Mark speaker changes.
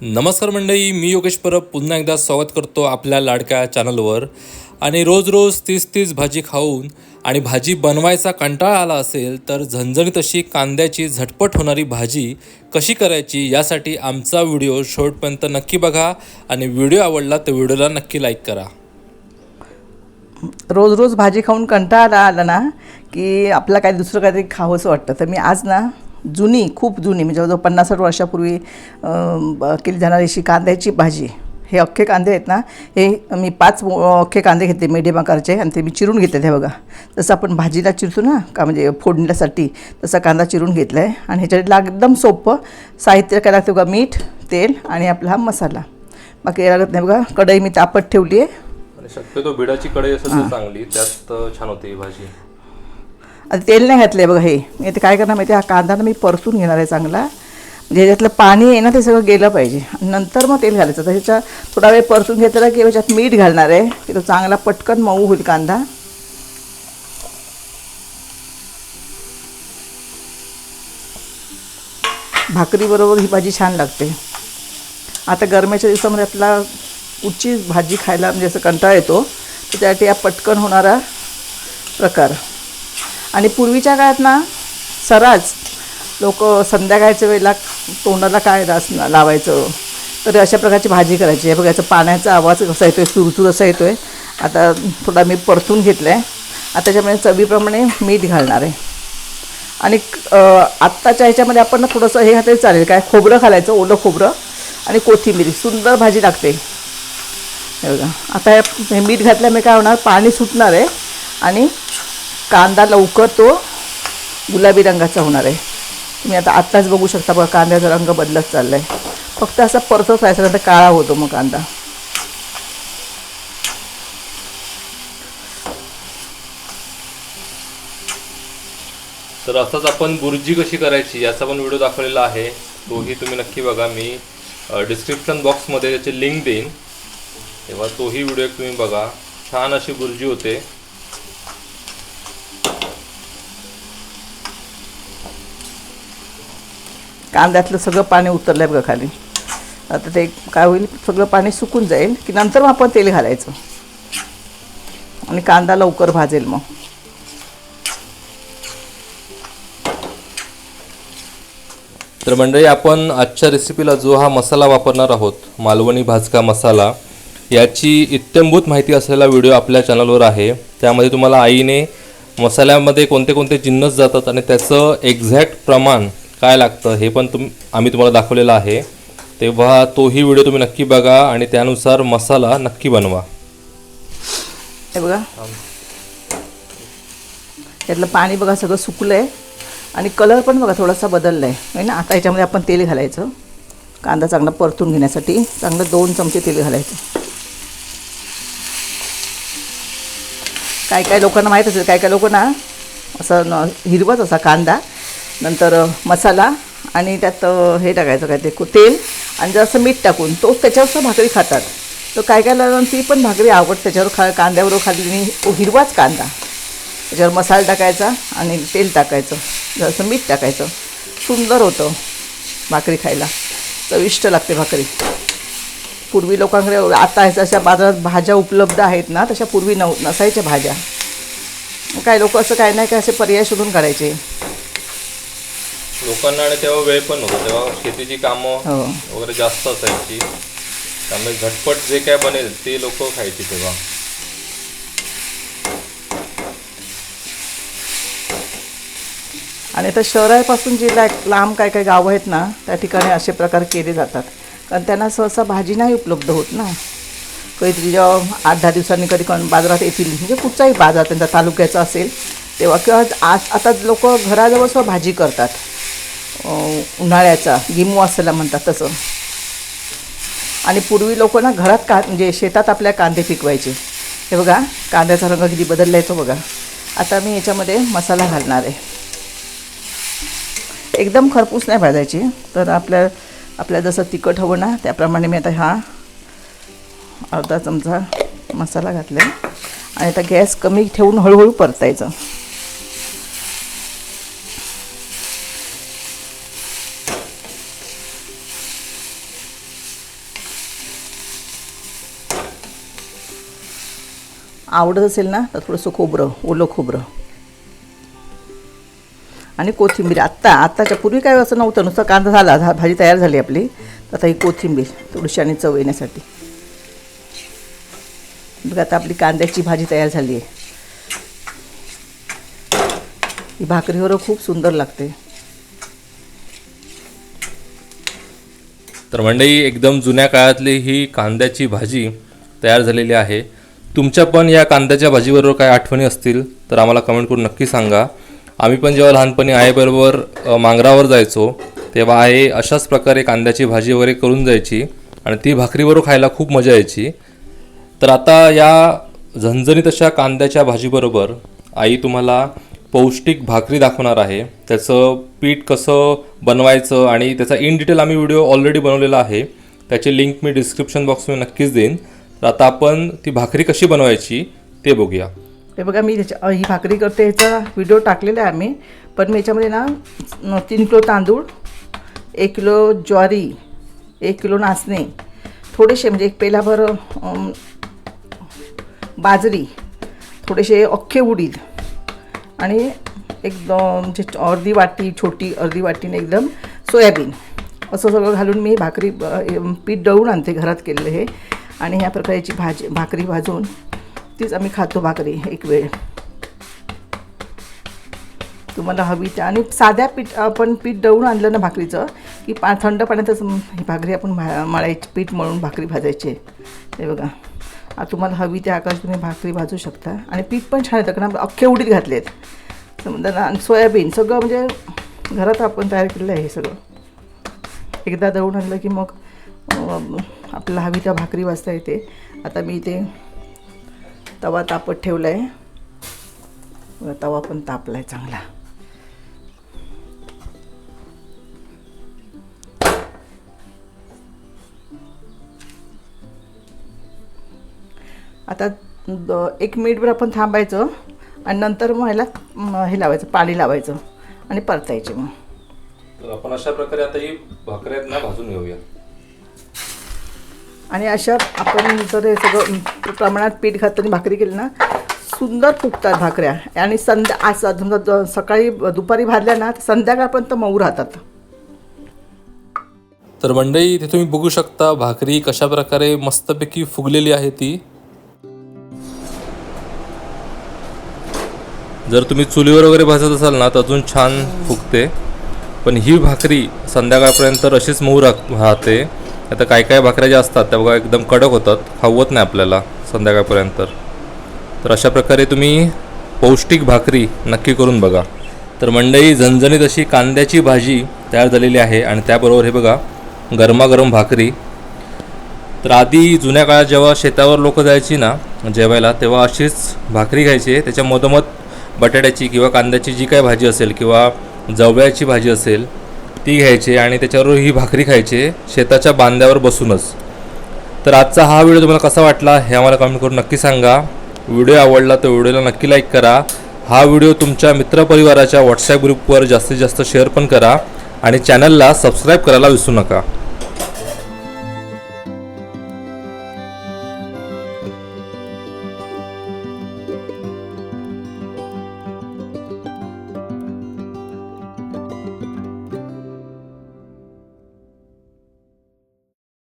Speaker 1: नमस्कार मंडळी मी योगेश परब पुन्हा एकदा स्वागत करतो आपल्या लाडक्या चॅनलवर. आणि रोज रोज तीस तीस भाजी खाऊन आणि भाजी बनवायचा कंटाळा आला असेल तर झणझणीत अशी कांद्याची झटपट होणारी भाजी कशी करायची यासाठी आमचा व्हिडिओ शेवटपर्यंत नक्की बघा आणि व्हिडिओ आवडला तर व्हिडिओला नक्की लाईक करा.
Speaker 2: रोज रोज भाजी खाऊन कंटाळा आला ना की आपला काही दुसरं काहीतरी खावंसं वाटतं. तर मी आज ना जुनी खूप जुनी म्हणजे जवळजवळ पन्नास साठ वर्षापूर्वी केली जाणारी अशी कांद्याची भाजी. हे अख्खे कांदे आहेत ना हे मी पाच अख्खे कांदे घेतले मिडियम आकारचे आणि ते मी चिरून घेतले हे बघा. जसं आपण भाजीला चिरतो ना का म्हणजे फोडण्यासाठी तसा कांदा चिरून घेतला आहे आणि ह्याच्यात लाग एकदम सोपं साहित्य काय लागतं बघा मीठ तेल आणि आपला हा मसाला. बाकी लागत नाही बघा कढई मी तापत ठेवली आहे
Speaker 1: शक्यतो बिडाची कढई असेल तर चांगली त्यात छान होते ही भाजी.
Speaker 2: आता तेल नाही घातलं आहे बघा हे. मी ते काय करणार माहिती आहे? हा कांदा ना मी परसून घेणार आहे चांगला. म्हणजे ह्याच्यातलं पाणी आहे ना ते सगळं गेलं पाहिजे. नंतर मग तेल घालायचं. तर ह्याच्या थोडा वेळ परसून घेतला की ह्याच्यात मीठ घालणार आहे. की तो चांगला पटकन मऊ होईल कांदा. भाकरीबरोबर ही भाजी छान लागते. आता गरम्याच्या दिवसामध्ये आपला उच्ची भाजी खायला म्हणजे असं कंटाळा येतो. तर त्यासाठी हा पटकन होणारा प्रकार. आणि पूर्वीच्या काळात ना सराज लोक संध्याकाळच्या वेळेला तोंडाला काय रास लावायचं तर अशा प्रकारची भाजी करायची. हे बघायचं पाण्याचा आवाज कसा येतो आहे सुरसूर असा येतो आहे आता थोडा मी परतून घेतला आहे आता त्याच्यामध्ये चवीप्रमाणे मीठ घालणार आहे. आणि आत्ताच्या ह्याच्यामध्ये आपण ना थोडंसं हे घातलं चालेल. काय खोबरं घालायचं ओलं खोबरं आणि कोथिंबीर. सुंदर भाजी लागते. हे बघा आता हे मीठ घातल्यामुळे काय होणार? पाणी सुटणार आहे. आणि कांदा लवकर तो गुलाबी रंगाचा होणार आहे. तुम्ही आता आत्ताच बघू शकता बघा कांद्याचा रंग बदलत चालला आहे फक्त असा परतच राहायचा नंतर काळा होतो मग कांदा.
Speaker 1: तर असंच आपण बुर्जी कशी करायची याचा पण व्हिडिओ दाखवलेला आहे. तोही तुम्ही नक्की बघा. मी डिस्क्रिप्शन बॉक्समध्ये त्याची लिंक देईन. तेव्हा तोही व्हिडिओ तुम्ही बघा. छान अशी बुर्जी होते.
Speaker 2: कांद्यातलं सगळं पाणी उतरलं आहे बघा खाली. आता ते काय होईल सगळं पाणी सुकून जाईल की नंतर मग आपण तेल घालायचं. आणि कांदा लवकर भाजेल मग.
Speaker 1: तर मंडळी आपण आजच्या रेसिपीला जो हा मसाला वापरणार आहोत मालवणी भाजका मसाला याची इत्यंभूत माहिती असलेला व्हिडिओ आपल्या चॅनलवर आहे. त्यामध्ये तुम्हाला आईने मसाल्यामध्ये कोणते कोणते जिन्नस जातात आणि त्याचं एक्झॅक्ट प्रमाण काय लागतं हे पण तुम आम्ही तुम्हाला दाखवलेलं आहे. तेव्हा तोही व्हिडिओ तुम्ही नक्की बघा आणि त्यानुसार मसाला नक्की बनवा.
Speaker 2: हे बघा. त्यातलं पाणी बघा सगळं सुकलं आहे आणि कलर पण बघा थोडासा बदलला आहे ना? आता याच्यामध्ये आपण तेल घालायचं. कांदा चांगला परतून घेण्यासाठी. चांगलं दोन चमचे तेल घालायचं. काय काय लोकांना माहीत असेल काय काय लोकांना ना असं हिरवाच असा कांदा. नंतर मसाला आणि त्यात हे टाकायचं काय ते तेल आणि जरासं मीठ टाकून तोच त्याच्यावर भाकरी खातात. तर काय काय लागून ती पण भाकरी आवडते त्याच्यावर खा कांद्याबरोबर खाल्ली तो हिरवाच कांदा. त्याच्यावर मसाला टाकायचा आणि तेल टाकायचं जरासं मीठ टाकायचं. सुंदर होतं भाकरी खायला. चविष्ट लागते भाकरी. पूर्वी लोकांकडे आता जशा अशा बाजारात भाज्या उपलब्ध आहेत ना तशा पूर्वी नव नसायच्या भाज्या. मग काय लोक असं काय नाही काय असे पर्याय शोधून काढायचे.
Speaker 1: लोकांना आणि तेव्हा वेळ पण नव्हता. तेव्हा शेतीची कामं
Speaker 2: हो.
Speaker 1: वगैरे जास्त असायची. त्यामुळे झटपट जे काय बनेल ते लोक खायचे तेव्हा.
Speaker 2: आणि आता शहरापासून जे ला लांब काय काय गावं आहेत ना त्या ठिकाणी असे प्रकार केले जातात. कारण त्यांना सहसा भाजी नाही उपलब्ध होत ना. कधीतरी जेव्हा आठ दहा दिवसांनी कधी कोण बाजारात येतील म्हणजे कुठचाही बाजार त्यांचा तालुक्याचा असेल तेव्हा किंवा आज आता लोक घराजवळ सुद्धा भाजी करतात. उन्हाळ्याचा गिमू असायला म्हणतात तसं. आणि पूर्वी लोक ना घरात का म्हणजे शेतात आपल्या कांदे पिकवायचे. हे बघा कांद्याचा रंग किती बदलला आहे तो बघा. आता मी याच्यामध्ये मसाला घालणार आहे. एकदम खरपूस नाही भाजायची तर आपल्या आपल्या जसं तिखट हवं ना त्याप्रमाणे मी आता हा अर्धा चमचा मसाला घातला आणि आता गॅस कमी ठेवून हळूहळू परतायचं. आवडत असेल ना तर थोडंसं खोबरं ओलं खोबरं. आणि कोथिंबीर. आत्ता आत्ताच्या पूर्वी काय असं नव्हतं नुसतं कांदा झाला झा- भाजी तयार झाली आपली. तर आता ही कोथिंबीर थोडीशी आणि चव येण्यासाठी. बघा आता आपली कांद्याची भाजी तयार झाली आहे. ही भाकरीवर खूप सुंदर लागते.
Speaker 1: तर मंडई एकदम जुन्या काळातली ही कांद्याची भाजी तयार झालेली आहे. तुमच्या पण या कांद्याच्या भाजीबरोबर काय आठवणी असतील तर आम्हाला कमेंट करून नक्की सांगा. आम्ही पण जेव्हा लहानपणी आईबरोबर मांगरावर जायचो तेव्हा आई अशाच प्रकारे कांद्याची भाजी वगैरे करून जायची आणि ती भाकरीबरोबर खायला खूप मजा यायची. तर आता या झणझणीत अशा कांद्याच्या भाजीबरोबर आई तुम्हाला पौष्टिक भाकरी दाखवणार आहे. त्याचं पीठ कसं बनवायचं आणि त्याचा इन डिटेल आम्ही व्हिडिओ ऑलरेडी बनवलेला आहे. त्याची लिंक मी डिस्क्रिप्शन बॉक्समध्ये नक्कीच देईन. तर आता आपण ती भाकरी कशी बनवायची ते बघूया.
Speaker 2: हे बघा मी ह्याच्या ही भाकरी करते ह्याचा व्हिडिओ टाकलेला आहे आम्ही. पण मी याच्यामध्ये ना तीन किलो तांदूळ एक किलो ज्वारी एक किलो नाचणे थोडेसे म्हणजे एक पेलाभर बाजरी थोडेसे अख्खे उडीद आणि एक द- म्हणजे अर्धी वाटी छोटी अर्धी वाटीने एकदम सोयाबीन. असं सगळं घालून मी भाकरी पीठ दळून आणते घरात केलेलं हे. आणि ह्या प्रकारची भाजी भाकरी भाजून तीच आम्ही खातो भाकरी एक वेळ. तुम्हाला हवी त्या आणि साध्या पीठ आपण पीठ दळून आणलं ना भाकरीचं की पा थंड पाण्यातच भाकरी आपण भा मळायची पीठ मळून भाकरी भाजायची. हे बघा. आता तुम्हाला हवी त्या आकाश तुम्ही भाकरी भाजू शकता. आणि पीठ पण छान येतं कारण आपण अख्खे उडीत घातले आहेत समजा ना आणि सोयाबीन सगळं म्हणजे घरात आपण तयार केलेलं आहे हे सगळं. एकदा दळून आणलं की मग आपल्याला हवी त्या भाकरी वाजता येते. आता मी इथे तवा तापत ठेवला आहे तवा पण तापला आहे चांगला. आता द- एक मिनिटभर आपण थांबायचं आणि नंतर मग ह्याला हे लावायचं पाणी लावायचं आणि परतायचे मग.
Speaker 1: तर आपण अशा प्रकारे आता ही भाकऱ्या ना भाजून घेऊया.
Speaker 2: आणि अशा आपण जर हे सगळं प्रमाणात पीठ घातलं भाकरी केली ना सुंदर फुगतात भाकऱ्या. आणि संध्या आज समजा सकाळी दुपारी भाजल्या ना संध्याकाळपर्यंत मऊ राहतात.
Speaker 1: तर मंडळी इथे तुम्ही बघू शकता भाकरी कशा प्रकारे मस्तपैकी फुगलेली आहे ती. जर तुम्ही चुलीवर वगैरे भाजत असाल ना तर अजून छान फुगते. पण ही भाकरी संध्याकाळपर्यंत तर अशीच मऊ राह राहते. आता काय काय भाकऱ्या ज्या असतात त्या बघा एकदम कडक होतात खावत नाही आपल्याला संध्याकाळपर्यंत. तर अशा प्रकारे तुम्ही पौष्टिक भाकरी नक्की करून बघा. तर मंडई झणझणीत अशी कांद्याची भाजी तयार झालेली आहे आणि त्याबरोबर हे बघा गरमागरम भाकरी. तर आधी जुन्या काळात जेव्हा शेतावर लोक जायची ना जेवायला तेव्हा अशीच भाकरी घ्यायची. त्याच्या मधोमध बटाट्याची किंवा कांद्याची जी काय भाजी असेल किंवा जवळ्याची भाजी असेल ती घ्यायची आणि त्याच्यावर ही भाकरी खायची शेताच्या बांध्यावर बसूनच. तर आजचा हा व्हिडिओ तुम्हाला कसा वाटला हे आम्हाला कमेंट करून नक्की सांगा. व्हिडिओ आवडला तर व्हिडिओला नक्की लाईक करा. हा व्हिडिओ तुमच्या मित्रपरिवाराच्या व्हॉट्सॲप ग्रुपवर जास्तीत जास्त शेअर पण करा आणि चॅनलला सबस्क्राईब करायला विसरू नका.